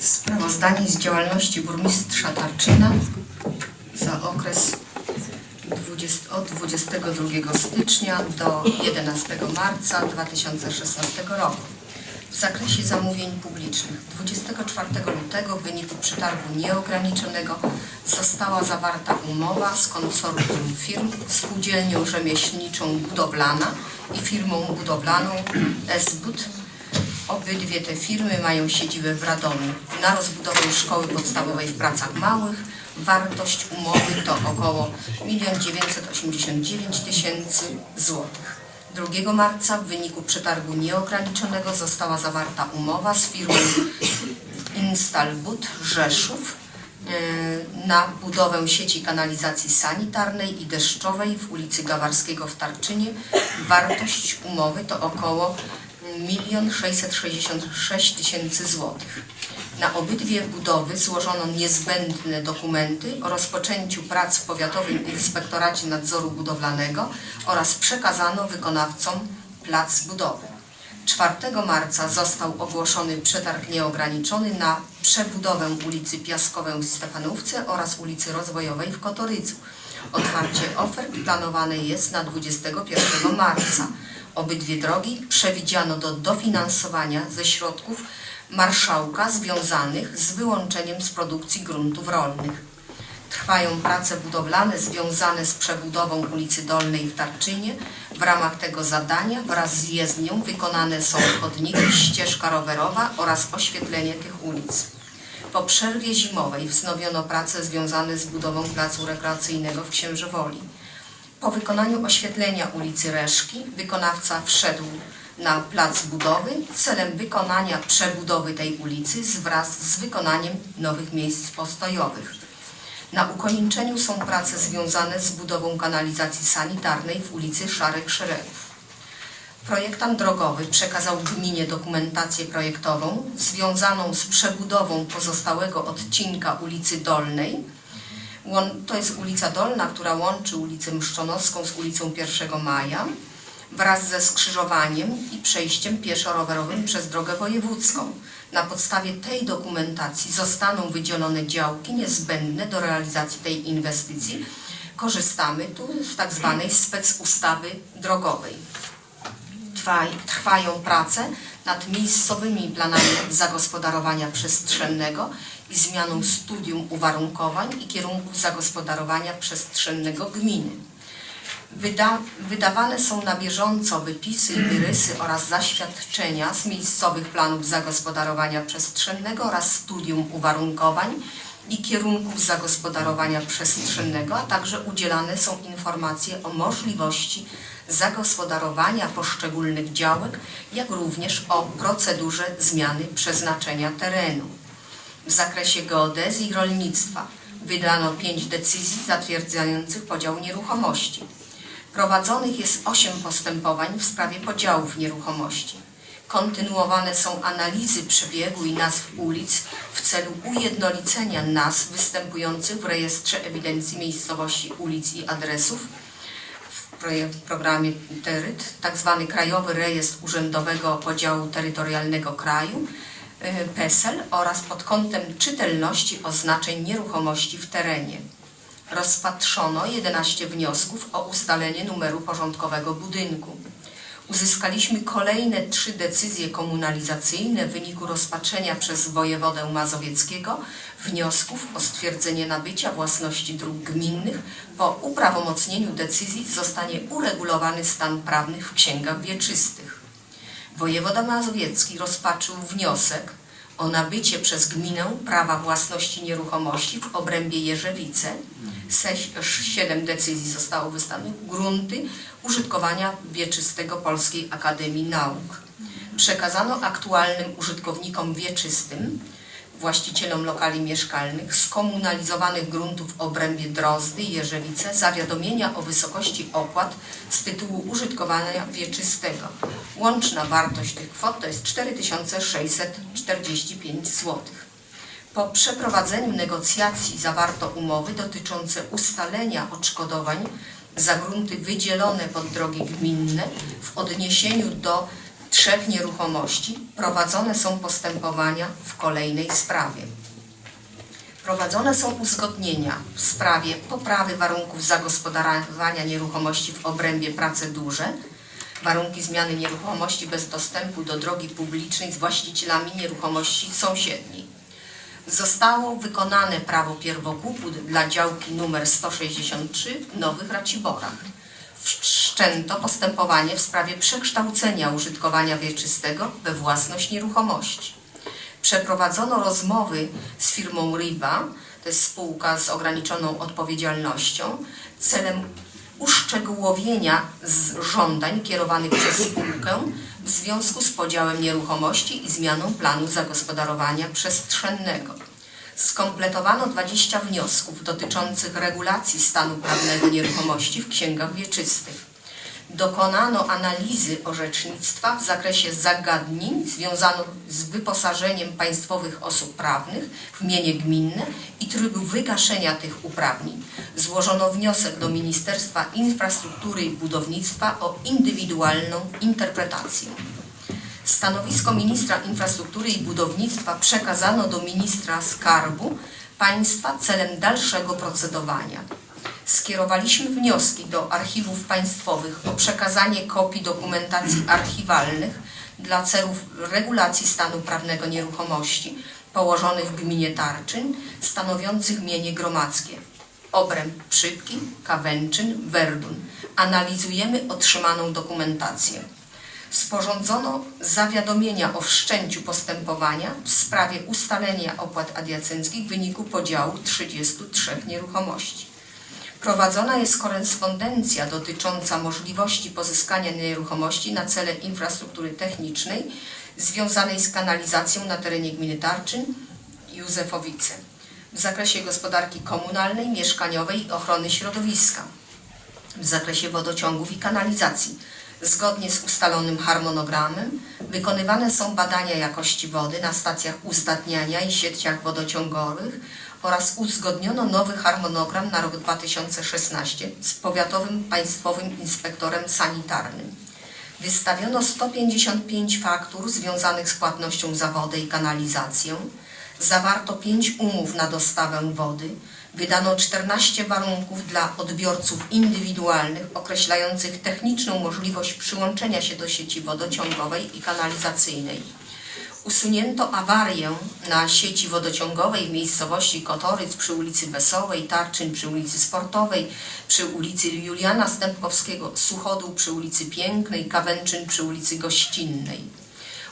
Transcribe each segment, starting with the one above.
Sprawozdanie z działalności burmistrza Tarczyna za okres 20, od 22 stycznia do 11 marca 2016 roku. W zakresie zamówień publicznych 24 lutego w wyniku przetargu nieograniczonego została zawarta umowa z konsorcjum firm Spółdzielnią Rzemieślniczą Budowlana i firmą budowlaną S-Bud Obydwie te firmy mają siedzibę w Radomiu. Na rozbudowę szkoły podstawowej w pracach małych wartość umowy to około 1 989 tysięcy złotych. 2 marca w wyniku przetargu nieograniczonego została zawarta umowa z firmą Instalbud Rzeszów e, na budowę sieci kanalizacji sanitarnej i deszczowej w ulicy Gawarskiego w Tarczynie. Wartość umowy to około 1 666 tysięcy złotych. Na obydwie budowy złożono niezbędne dokumenty o rozpoczęciu prac w Powiatowym Inspektoracie Nadzoru Budowlanego oraz przekazano wykonawcom plac budowy. 4 marca został ogłoszony przetarg nieograniczony na przebudowę ulicy Piaskowej w Stefanówce oraz ulicy Rozwojowej w Kotorycu. Otwarcie ofert planowane jest na 21 marca. Obydwie drogi przewidziano do dofinansowania ze środków marszałka związanych z wyłączeniem z produkcji gruntów rolnych. Trwają prace budowlane związane z przebudową ulicy Dolnej w Tarczynie. W ramach tego zadania wraz z jezdnią wykonane są chodniki, ścieżka rowerowa oraz oświetlenie tych ulic. Po przerwie zimowej wznowiono prace związane z budową placu rekreacyjnego w Księżywoli. Po wykonaniu oświetlenia ulicy Reszki wykonawca wszedł na plac budowy celem wykonania przebudowy tej ulicy wraz z wykonaniem nowych miejsc postojowych. Na ukończeniu są prace związane z budową kanalizacji sanitarnej w ulicy Szarek Szeregów. Projektant drogowy przekazał gminie dokumentację projektową związaną z przebudową pozostałego odcinka ulicy Dolnej. To jest ulica Dolna, która łączy ulicę Mszczonowską z ulicą 1 Maja wraz ze skrzyżowaniem i przejściem pieszo-rowerowym przez drogę wojewódzką. Na podstawie tej dokumentacji zostaną wydzielone działki niezbędne do realizacji tej inwestycji. Korzystamy tu z tak zwanej specustawy drogowej. Trwaj, trwają prace nad miejscowymi planami zagospodarowania przestrzennego i zmianą studium uwarunkowań i kierunków zagospodarowania przestrzennego gminy. Wyda, wydawane są na bieżąco wypisy i wyrysy oraz zaświadczenia z miejscowych planów zagospodarowania przestrzennego oraz studium uwarunkowań i kierunków zagospodarowania przestrzennego, a także udzielane są informacje o możliwości zagospodarowania poszczególnych działek, jak również o procedurze zmiany przeznaczenia terenu. W zakresie geodezji i rolnictwa wydano pięć decyzji zatwierdzających podział nieruchomości. Prowadzonych jest osiem postępowań w sprawie podziałów nieruchomości. Kontynuowane są analizy przebiegu i nazw ulic w celu ujednolicenia nazw występujących w rejestrze ewidencji miejscowości, ulic i adresów w programie TERYT, tak zwany Krajowy Rejestr Urzędowego Podziału Terytorialnego Kraju, PESEL oraz pod kątem czytelności oznaczeń nieruchomości w terenie. Rozpatrzono 11 wniosków o ustalenie numeru porządkowego budynku. Uzyskaliśmy kolejne trzy decyzje komunalizacyjne w wyniku rozpatrzenia przez wojewodę mazowieckiego wniosków o stwierdzenie nabycia własności dróg gminnych. Po uprawomocnieniu decyzji zostanie uregulowany stan prawny w księgach wieczystych. Wojewoda mazowiecki rozpatrzył wniosek o nabycie przez gminę prawa własności nieruchomości w obrębie Jerzewice. Siedem decyzji zostało wystawionych. Grunty użytkowania wieczystego Polskiej Akademii Nauk. Przekazano aktualnym użytkownikom wieczystym, właścicielom lokali mieszkalnych skomunalizowanych gruntów w obrębie Drozdy i zawiadomienia o wysokości opłat z tytułu użytkowania wieczystego. Łączna wartość tych kwot to jest 4645 zł. Po przeprowadzeniu negocjacji zawarto umowy dotyczące ustalenia odszkodowań za grunty wydzielone pod drogi gminne w odniesieniu do trzech nieruchomości prowadzone są postępowania w kolejnej sprawie. Prowadzone są uzgodnienia w sprawie poprawy warunków zagospodarowania nieruchomości w obrębie prace duże, warunki zmiany nieruchomości bez dostępu do drogi publicznej z właścicielami nieruchomości sąsiedniej. Zostało wykonane prawo pierwokupu dla działki numer 163 w Nowych Raciborach. Wszczęto postępowanie w sprawie przekształcenia użytkowania wieczystego we własność nieruchomości. Przeprowadzono rozmowy z firmą Riva, to jest spółka z ograniczoną odpowiedzialnością, celem uszczegółowienia żądań kierowanych przez spółkę w związku z podziałem nieruchomości i zmianą planu zagospodarowania przestrzennego. Skompletowano 20 wniosków dotyczących regulacji stanu prawnego nieruchomości w księgach wieczystych. Dokonano analizy orzecznictwa w zakresie zagadnień związanych z wyposażeniem państwowych osób prawnych w mienie gminne i trybu wygaszenia tych uprawnień. Złożono wniosek do Ministerstwa Infrastruktury i Budownictwa o indywidualną interpretację. Stanowisko ministra infrastruktury i budownictwa przekazano do ministra skarbu państwa celem dalszego procedowania. Skierowaliśmy wnioski do archiwów państwowych o przekazanie kopii dokumentacji archiwalnych dla celów regulacji stanu prawnego nieruchomości położonych w gminie Tarczyn, stanowiących mienie gromadzkie. Obręb Przypki, Kawęczyn, Werdun. Analizujemy otrzymaną dokumentację sporządzono zawiadomienia o wszczęciu postępowania w sprawie ustalenia opłat adiacenckich w wyniku podziału 33 nieruchomości. Prowadzona jest korespondencja dotycząca możliwości pozyskania nieruchomości na cele infrastruktury technicznej związanej z kanalizacją na terenie gminy Tarczyn Józefowice w zakresie gospodarki komunalnej, mieszkaniowej i ochrony środowiska, w zakresie wodociągów i kanalizacji, Zgodnie z ustalonym harmonogramem wykonywane są badania jakości wody na stacjach uzdatniania i sieciach wodociągowych oraz uzgodniono nowy harmonogram na rok 2016 z Powiatowym Państwowym Inspektorem Sanitarnym. Wystawiono 155 faktur związanych z płatnością za wodę i kanalizację. Zawarto 5 umów na dostawę wody, Wydano 14 warunków dla odbiorców indywidualnych określających techniczną możliwość przyłączenia się do sieci wodociągowej i kanalizacyjnej. Usunięto awarię na sieci wodociągowej w miejscowości Kotoryc przy ulicy Wesołej, Tarczyn przy ulicy Sportowej, przy ulicy Juliana Stępkowskiego, Suchodół przy ulicy Pięknej, Kawęczyn przy ulicy Gościnnej.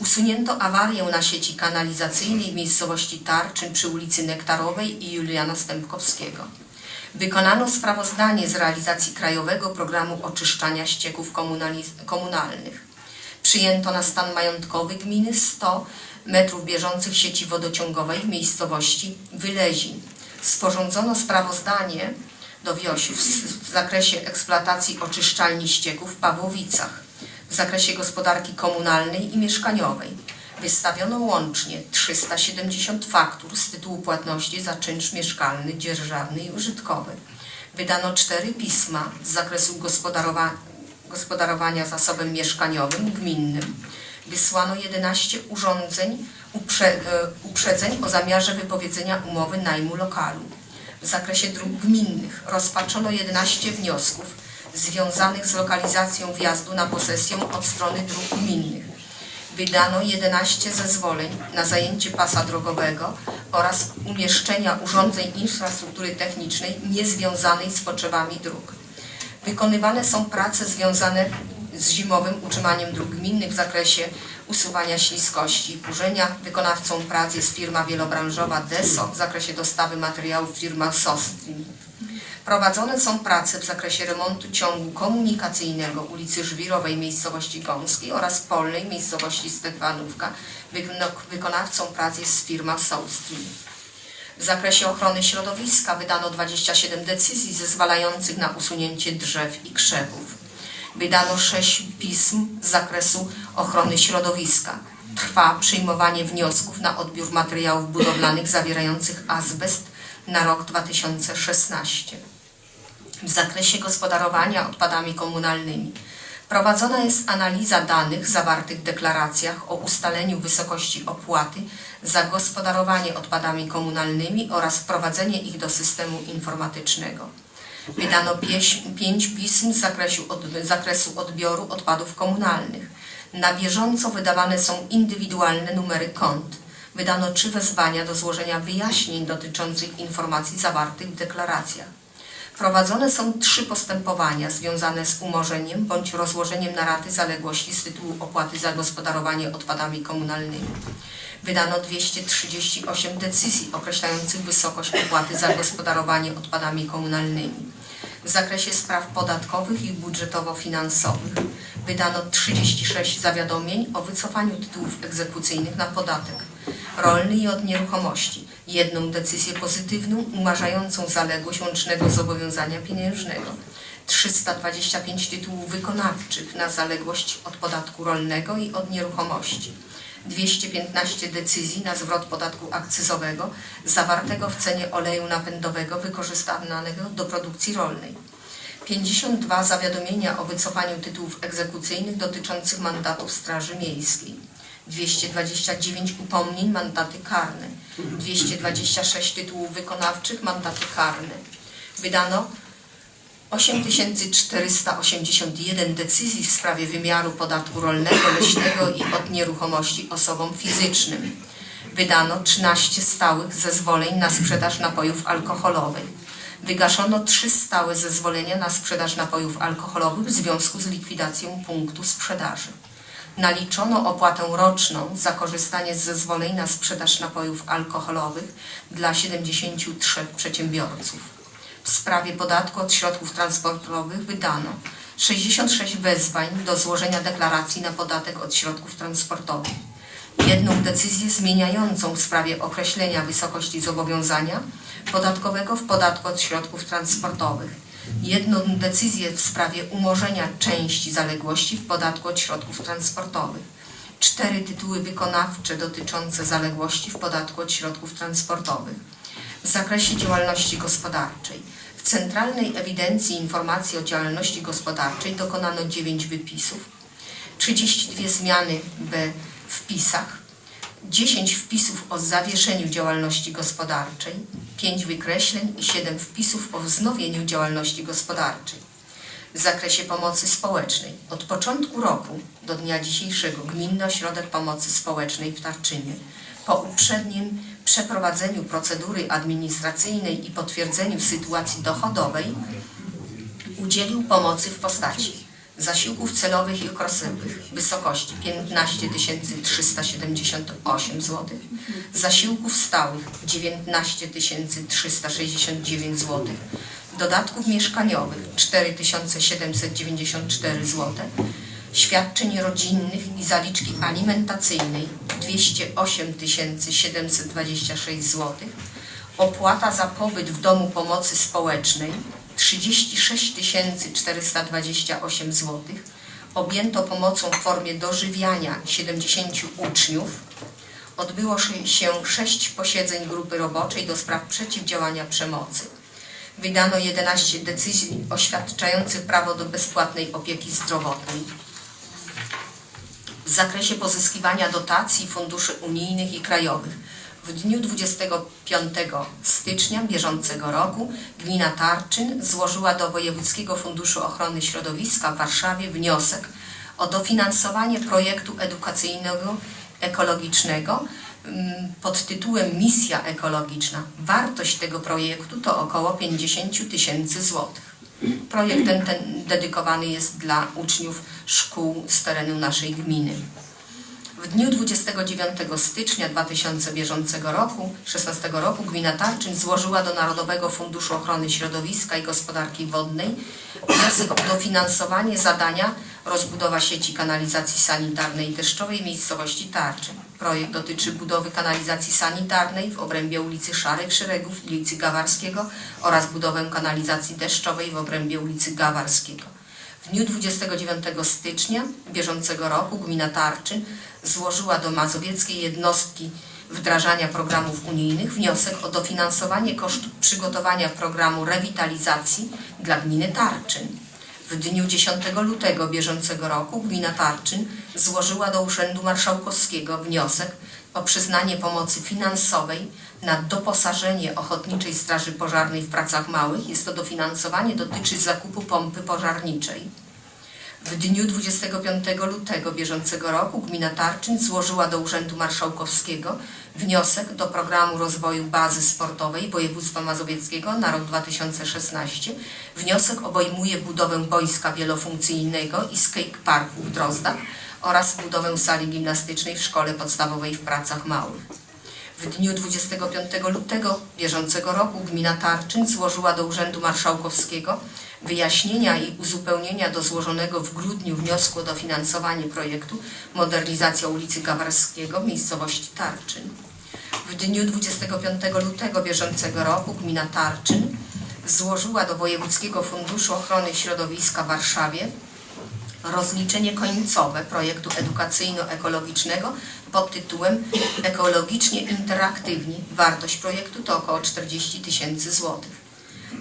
Usunięto awarię na sieci kanalizacyjnej w miejscowości Tarczyn przy ulicy Nektarowej i Juliana Stępkowskiego. Wykonano sprawozdanie z realizacji Krajowego Programu Oczyszczania Ścieków Komunalnych. Przyjęto na stan majątkowy gminy 100 metrów bieżących sieci wodociągowej w miejscowości Wylezin. Sporządzono sprawozdanie do Wiosiu w zakresie eksploatacji oczyszczalni ścieków w Pawłowicach w zakresie gospodarki komunalnej i mieszkaniowej. Wystawiono łącznie 370 faktur z tytułu płatności za czynsz mieszkalny, dzierżawny i użytkowy. Wydano cztery pisma z zakresu gospodarowa gospodarowania zasobem mieszkaniowym gminnym. Wysłano 11 urządzeń uprze e, uprzedzeń o zamiarze wypowiedzenia umowy najmu lokalu. W zakresie dróg gminnych rozpatrzono 11 wniosków związanych z lokalizacją wjazdu na posesję od strony dróg gminnych. Wydano 11 zezwoleń na zajęcie pasa drogowego oraz umieszczenia urządzeń infrastruktury technicznej niezwiązanej z potrzebami dróg. Wykonywane są prace związane z zimowym utrzymaniem dróg gminnych w zakresie usuwania śliskości i kurzenia. Wykonawcą prac jest firma wielobranżowa DESO w zakresie dostawy materiałów firma Sostrin. Prowadzone są prace w zakresie remontu ciągu komunikacyjnego ulicy Żwirowej miejscowości Gąskiej oraz Polnej miejscowości Stefanówka. Wykonawcą prac jest firma Soulstream. W zakresie ochrony środowiska wydano 27 decyzji zezwalających na usunięcie drzew i krzewów. Wydano 6 pism z zakresu ochrony środowiska. Trwa przyjmowanie wniosków na odbiór materiałów budowlanych zawierających azbest na rok 2016 w zakresie gospodarowania odpadami komunalnymi. Prowadzona jest analiza danych zawartych w deklaracjach o ustaleniu wysokości opłaty za gospodarowanie odpadami komunalnymi oraz wprowadzenie ich do systemu informatycznego. Wydano pięć pism z zakresu, zakresu odbioru odpadów komunalnych. Na bieżąco wydawane są indywidualne numery kont. Wydano trzy wezwania do złożenia wyjaśnień dotyczących informacji zawartych w deklaracjach. Prowadzone są trzy postępowania związane z umorzeniem bądź rozłożeniem na raty zaległości z tytułu opłaty za gospodarowanie odpadami komunalnymi. Wydano 238 decyzji określających wysokość opłaty za gospodarowanie odpadami komunalnymi. W zakresie spraw podatkowych i budżetowo-finansowych wydano 36 zawiadomień o wycofaniu tytułów egzekucyjnych na podatek rolny i od nieruchomości, jedną decyzję pozytywną umarzającą zaległość łącznego zobowiązania pieniężnego, 325 tytułów wykonawczych na zaległość od podatku rolnego i od nieruchomości, 215 decyzji na zwrot podatku akcyzowego zawartego w cenie oleju napędowego wykorzystywanego do produkcji rolnej. 52 zawiadomienia o wycofaniu tytułów egzekucyjnych dotyczących mandatów Straży Miejskiej. 229 upomnień, mandaty karne. 226 tytułów wykonawczych, mandaty karne. Wydano 8481 decyzji w sprawie wymiaru podatku rolnego, leśnego i od nieruchomości osobom fizycznym. Wydano 13 stałych zezwoleń na sprzedaż napojów alkoholowych. Wygaszono 3 stałe zezwolenia na sprzedaż napojów alkoholowych w związku z likwidacją punktu sprzedaży. Naliczono opłatę roczną za korzystanie z zezwoleń na sprzedaż napojów alkoholowych dla 73 przedsiębiorców. W sprawie podatku od środków transportowych wydano 66 wezwań do złożenia deklaracji na podatek od środków transportowych, jedną decyzję zmieniającą w sprawie określenia wysokości zobowiązania podatkowego w podatku od środków transportowych, jedną decyzję w sprawie umorzenia części zaległości w podatku od środków transportowych, cztery tytuły wykonawcze dotyczące zaległości w podatku od środków transportowych. W zakresie działalności gospodarczej. W Centralnej Ewidencji Informacji o Działalności Gospodarczej dokonano 9 wypisów, 32 zmiany w wpisach, 10 wpisów o zawieszeniu działalności gospodarczej, 5 wykreśleń i 7 wpisów o wznowieniu działalności gospodarczej. W zakresie pomocy społecznej od początku roku do dnia dzisiejszego Gminny Ośrodek Pomocy Społecznej w Tarczynie po uprzednim przeprowadzeniu procedury administracyjnej i potwierdzeniu sytuacji dochodowej udzielił pomocy w postaci zasiłków celowych i okresowych wysokości 15 378 zł, zasiłków stałych 19 369 zł, dodatków mieszkaniowych 4 794 zł, świadczeń rodzinnych i zaliczki alimentacyjnej 208 726 zł, opłata za pobyt w domu pomocy społecznej 36 428 zł. Objęto pomocą w formie dożywiania 70 uczniów. Odbyło się 6 posiedzeń grupy roboczej do spraw przeciwdziałania przemocy. Wydano 11 decyzji oświadczających prawo do bezpłatnej opieki zdrowotnej. W zakresie pozyskiwania dotacji funduszy unijnych i krajowych w dniu 25 stycznia bieżącego roku gmina Tarczyn złożyła do Wojewódzkiego Funduszu Ochrony Środowiska w Warszawie wniosek o dofinansowanie projektu edukacyjnego ekologicznego mm, pod tytułem Misja Ekologiczna. Wartość tego projektu to około 50 tysięcy złotych. Projekt ten, ten dedykowany jest dla uczniów szkół z terenu naszej gminy. W dniu 29 stycznia 2000 bieżącego roku, 16 roku gmina Tarczyn złożyła do Narodowego Funduszu Ochrony Środowiska i Gospodarki Wodnej wniosek o dofinansowanie zadania rozbudowa sieci kanalizacji sanitarnej i deszczowej miejscowości Tarczyn. Projekt dotyczy budowy kanalizacji sanitarnej w obrębie ulicy Szarych Szeregów, ulicy Gawarskiego oraz budowę kanalizacji deszczowej w obrębie ulicy Gawarskiego. W dniu 29 stycznia bieżącego roku gmina Tarczyn złożyła do mazowieckiej jednostki wdrażania programów unijnych wniosek o dofinansowanie kosztów przygotowania programu rewitalizacji dla gminy Tarczyn. W dniu 10 lutego bieżącego roku gmina Tarczyn złożyła do Urzędu Marszałkowskiego wniosek o przyznanie pomocy finansowej na doposażenie Ochotniczej Straży Pożarnej w pracach małych. Jest to dofinansowanie, dotyczy zakupu pompy pożarniczej. W dniu 25 lutego bieżącego roku gmina Tarczyn złożyła do Urzędu Marszałkowskiego wniosek do programu rozwoju bazy sportowej województwa mazowieckiego na rok 2016. Wniosek obejmuje budowę boiska wielofunkcyjnego i skateparku w Drozdach oraz budowę sali gimnastycznej w szkole podstawowej w pracach małych. W dniu 25 lutego bieżącego roku gmina Tarczyn złożyła do Urzędu Marszałkowskiego wyjaśnienia i uzupełnienia do złożonego w grudniu wniosku o dofinansowanie projektu Modernizacja ulicy Gawarskiego w miejscowości Tarczyn. W dniu 25 lutego bieżącego roku gmina Tarczyn złożyła do Wojewódzkiego Funduszu Ochrony Środowiska w Warszawie rozliczenie końcowe projektu edukacyjno-ekologicznego pod tytułem Ekologicznie interaktywni. Wartość projektu to około 40 tysięcy złotych.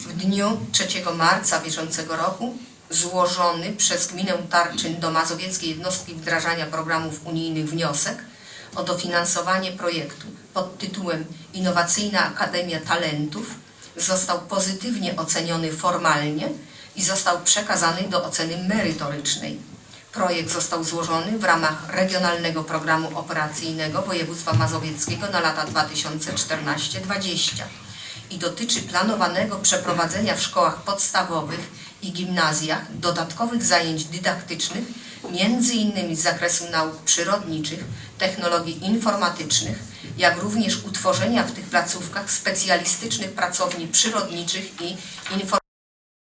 W dniu 3 marca bieżącego roku złożony przez gminę Tarczyn do Mazowieckiej Jednostki Wdrażania Programów Unijnych wniosek o dofinansowanie projektu pod tytułem Innowacyjna Akademia Talentów został pozytywnie oceniony formalnie i został przekazany do oceny merytorycznej. Projekt został złożony w ramach Regionalnego Programu Operacyjnego Województwa Mazowieckiego na lata 2014-2020 i dotyczy planowanego przeprowadzenia w szkołach podstawowych i gimnazjach dodatkowych zajęć dydaktycznych, między innymi z zakresu nauk przyrodniczych, technologii informatycznych, jak również utworzenia w tych placówkach specjalistycznych pracowni przyrodniczych i